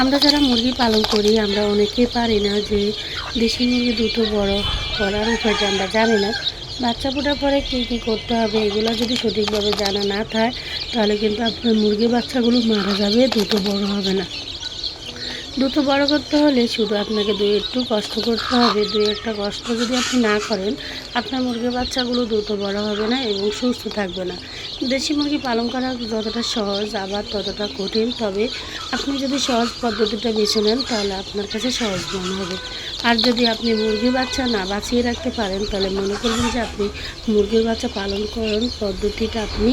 আমরা যারা মুরগি পালন করি, আমরা অনেকে পারি না যে দেশি মুরগি দুটো বড় করার উপায়টা আমরা জানি না। বাচ্চা ফোটার পরে কী কী করতে হবে এগুলো যদি সঠিকভাবে জানা না থাকে, তাহলে কিন্তু আপনার মুরগি বাচ্চাগুলো মারা যাবে, দুটো বড় হবে না। দুটো বড় করতে হলে শুধু আপনাকে দুই একটু কষ্ট করতে হবে। দুই একটা কষ্ট যদি আপনি না করেন, আপনার মুরগির বাচ্চাগুলো দ্রুত বড় হবে না এবং সুস্থ থাকবে না। দেশি মুরগি পালন করা যতটা সহজ, আবার ততটা কঠিন, তবে আপনি যদি সহজ পদ্ধতিটা বেছে নেন, তাহলে আপনার কাছে সহজ মনে হবে। আর যদি আপনি মুরগির বাচ্চা না বাঁচিয়ে রাখতে পারেন, তাহলে মনে করবেন যে আপনি মুরগির বাচ্চা পালন করেন পদ্ধতিটা আপনি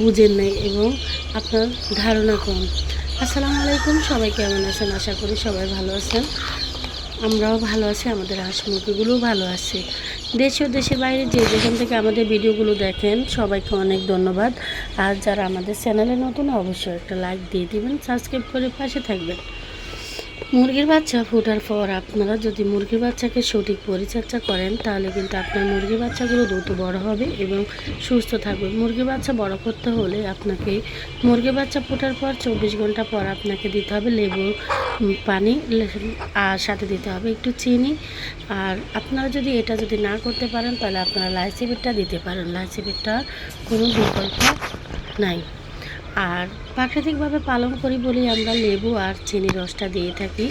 বুঝেন নাই এবং আপনার ধারণা কম। আসসালামু আলাইকুম, সবাই কেমন আছেন? আশা করি সবাই ভালো আছেন। আমরাও ভালো আছি, আমাদের হাঁস মুরগিগুলোও ভালো আছে। দেশে ও দেশের বাইরে যে যেখান থেকে আমাদের ভিডিওগুলো দেখেন, সবাইকে অনেক ধন্যবাদ। আর যারা আমাদের চ্যানেলে নতুন, অবশ্যই একটা লাইক দিয়ে দিবেন, সাবস্ক্রাইব করে পাশে থাকবেন। মুরগির বাচ্চা ফোটার পর আপনারা যদি মুরগির বাচ্চাকে সঠিক পরিচর্যা করেন, তাহলে কিন্তু আপনার মুরগির বাচ্চাগুলো দ্রুত বড় হবে এবং সুস্থ থাকবে। মুরগির বাচ্চা বড় করতে হলে আপনাকে মুরগির বাচ্চা ফোটার পর চব্বিশ ঘণ্টা পর আপনাকে দিতে হবে লেবু পানি আর সাথে দিতে হবে একটু চিনি। আর আপনারা যদি এটা যদি না করতে পারেন, তাহলে আপনারা লাইসিবিটটা দিতে পারেন। লাইসিবিটটার কোনো বিকল্প নাই। আর প্রাকৃতিকভাবে পালন করি বলেই আমরা লেবু আর চিনি রসটা দিয়ে থাকি,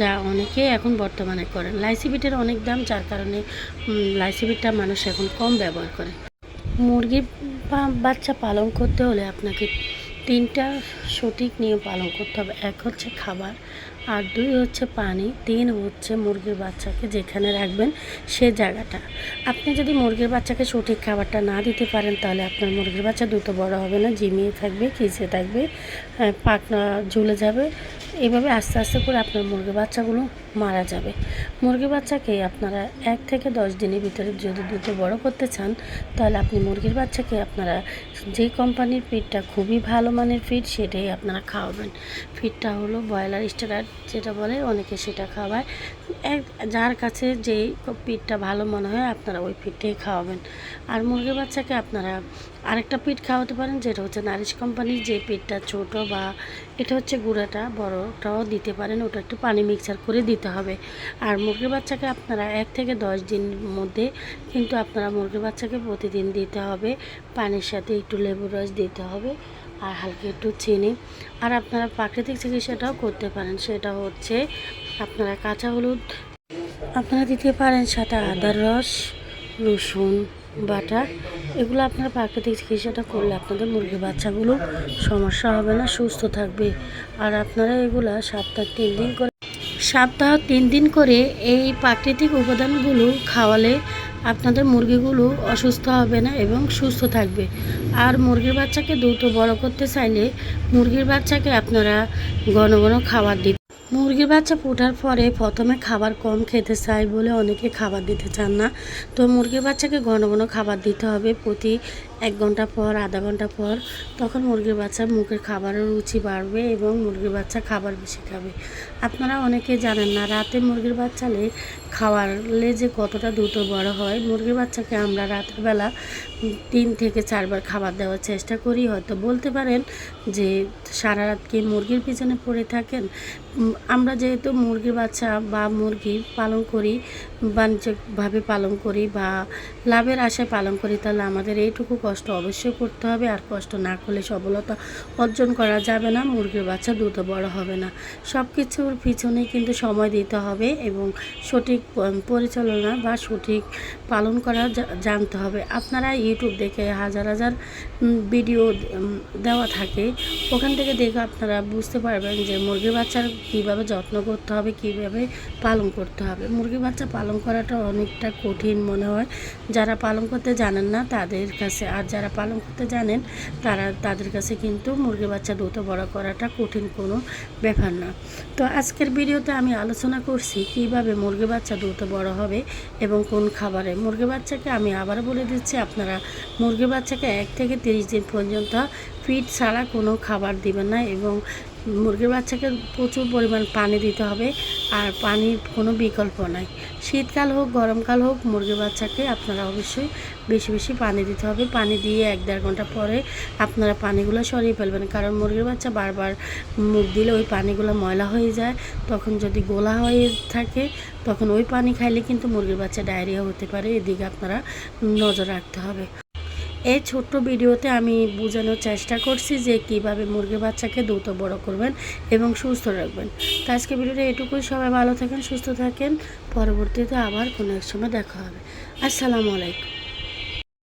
যা অনেকে এখন বর্তমানে করেন। লাইসিবিটের অনেক দাম, যার কারণে লাইসি বিটটা মানুষ এখন কম ব্যবহার করে। মুরগির বাচ্চা পালন করতে হলে আপনাকে তিনটা সঠিক নিয়ম পালন করতে হবে। এক হচ্ছে খাবার আর দুই হচ্ছে পানি, তিন হচ্ছে মুরগির বাচ্চাকে যেখানে রাখবেন সে জায়গাটা। আপনি যদি মুরগির বাচ্চাকে সঠিক খাবারটা না দিতে পারেন, তাহলে আপনার মুরগির বাচ্চা দ্রুত বড় হবে না জিমিয়ে থাকবে, খিচে থাকবে পাকনা ঝুলে যাবে। এভাবে আস্তে আস্তে করে আপনার মুরগির বাচ্চাগুলো মারা যাবে। মুরগির বাচ্চাকে আপনারা এক থেকে দশ দিনের ভিতরে যদি দ্রুত বড় করতে চান, তাহলে আপনি মুরগির বাচ্চাকে আপনারা যে কোম্পানির ফিডটা খুবই ভালো মানের ফিড সেটাই আপনারা খাওয়াবেন। ফিডটা হলো ব্রয়লার স্টারার যেটা বলে, অনেকে সেটা খাওয়ায়। এক, যার কাছে যেই ফিডটা ভালো মনে হয়, আপনারা ওই ফিডটাই খাওয়াবেন। আর মুরগির বাচ্চাকে আপনারা আরেকটা পিঠ খাওয়াতে পারেন, যেটা হচ্ছে নারিশ কোম্পানির যে পিঠটা ছোট বা, এটা হচ্ছে গুঁড়াটা বড়টাও দিতে পারেন, ওটা একটু পানি মিক্সার করে দিতে হবে। আর মুরগির বাচ্চাকে আপনারা এক থেকে দশ দিনের মধ্যে কিন্তু আপনারা মুরগির বাচ্চাকে প্রতিদিন দিতে হবে। পানির সাথে একটু লেবু রস দিতে হবে আর হালকা একটু চিনি। আর আপনারা প্রাকৃতিক চিকিৎসাটাও করতে পারেন, সেটা হচ্ছে আপনারা কাঁচা হলুদ, আপনারা দিতে পারেন সাথে আদার রস, রসুন বাটা, এগুলো আপনারা প্রাকৃতিক চিকিৎসাটা করলে আপনাদের মুরগির বাচ্চাগুলো সমস্যা হবে না, সুস্থ থাকবে। আর আপনারা এগুলো সপ্তাহ তিন দিন করে সপ্তাহ তিন দিন করে এই প্রাকৃতিক উপাদানগুলো খাওয়ালে আপনাদের মুরগিগুলো অসুস্থ হবে না এবং সুস্থ থাকবে। আর মুরগির বাচ্চাকে দ্রুত বড় করতে চাইলে মুরগির বাচ্চাকে আপনারা ঘন ঘন খাবার দিতে মুরগির বাচ্চা ফোটার পরে প্রথমে খাবার কম খেতে চায় বলে অনেকে খাবার দিতে চান না। তো মুরগির বাচ্চাকে ঘন ঘন খাবার দিতে হবে প্রতি এক ঘণ্টা পর, আধা ঘণ্টা পর। তখন মুরগির বাচ্চার মুখের খাবারের রুচি বাড়বে এবং মুরগির বাচ্চা খাবার বেশি খাবে। আপনারা অনেকে জানেন না, রাতে মুরগির বাচ্চালে খাওয়ালে যে কতটা দ্রুত বড় হয়। মুরগির বাচ্চাকে আমরা রাতের বেলা তিন থেকে চারবার খাবার দেওয়ার চেষ্টা করি। হয়তো বলতে পারেন যে সারা রাত কি মুরগির পিছনে পড়ে থাকেন? আমরা যেহেতু মুরগির বাচ্চা বা মুরগি পালন করি, বাণিজ্যিকভাবে পালন করি বা লাভের আশায় পালন করি, তাহলে আমাদের এইটুকু কষ্ট অবশ্যই করতে হবে। আর কষ্ট না করলে সফলতা অর্জন করা যাবে না, মুরগির বাচ্চা দ্রুত বড় হবে না। সব কিছুর পিছনে কিন্তু সময় দিতে হবে এবং সঠিক পরিচালনা বা সঠিক পালন করা জানতে হবে। আপনারা ইউটিউব দেখে হাজার হাজার ভিডিও দেওয়া থাকে। ওখান থেকে দেখে আপনারা বুঝতে পারবেন যে মুরগির বাচ্চার কীভাবে যত্ন করতে হবে, কীভাবে পালন করতে হবে। মুরগি বাচ্চা পালন করাটা অনেকটা কঠিন মনে হয়। যারা পালন করতে জানেন না তাদের কাছে, আর যারা পালন করতে জানেন তারা, তাদের কাছে কিন্তু মুরগি বাচ্চা দ্রুত বড় করাটা কঠিন কোনো ব্যাপার না। তো আজকের ভিডিওতে আমি আলোচনা করছি কীভাবে মুরগি বাচ্চা দ্রুত বড় হবে এবং কোন খাবারে। মুরগি বাচ্চাকে আমি আবার বলে দিচ্ছি, আপনারা মুরগি বাচ্চাকে এক থেকে তিরিশ দিন পর্যন্ত ফিট ছাড়া কোনো খাবার দিবেন না এবং মুরগির বাচ্চাকে প্রচুর পরিমাণ পানি দিতে হবে আর পানির কোনো বিকল্প নাই। শীতকাল হোক, গরমকাল হোক, মুরগির বাচ্চাকে আপনারা অবশ্যই বেশি বেশি পানি দিতে হবে। পানি দিয়ে এক দেড় ঘণ্টা পরে আপনারা পানিগুলো সরিয়ে ফেলবেন। কারণ মুরগির বাচ্চা বারবার মুখ দিলে ওই পানিগুলো ময়লা হয়ে যায়। তখন যদি গোলা হয়ে থাকে, তখন ওই পানি খাইলে কিন্তু মুরগির বাচ্চা ডায়রিয়া হতে পারে। এদিকে আপনারা নজর রাখতে হবে। এই ছোট্ট ভিডিওতে আমি বোঝানোর চেষ্টা করছি যে কীভাবে মুরগি বাচ্চাকে দ্রুত বড় করবেন এবং সুস্থ রাখবেন। তো আজকে ভিডিওটা এটুকুই। সবাই ভালো থাকেন, সুস্থ থাকেন। পরবর্তীতে আবার কোনো এক সময় দেখা হবে। আসসালামু আলাইকুম।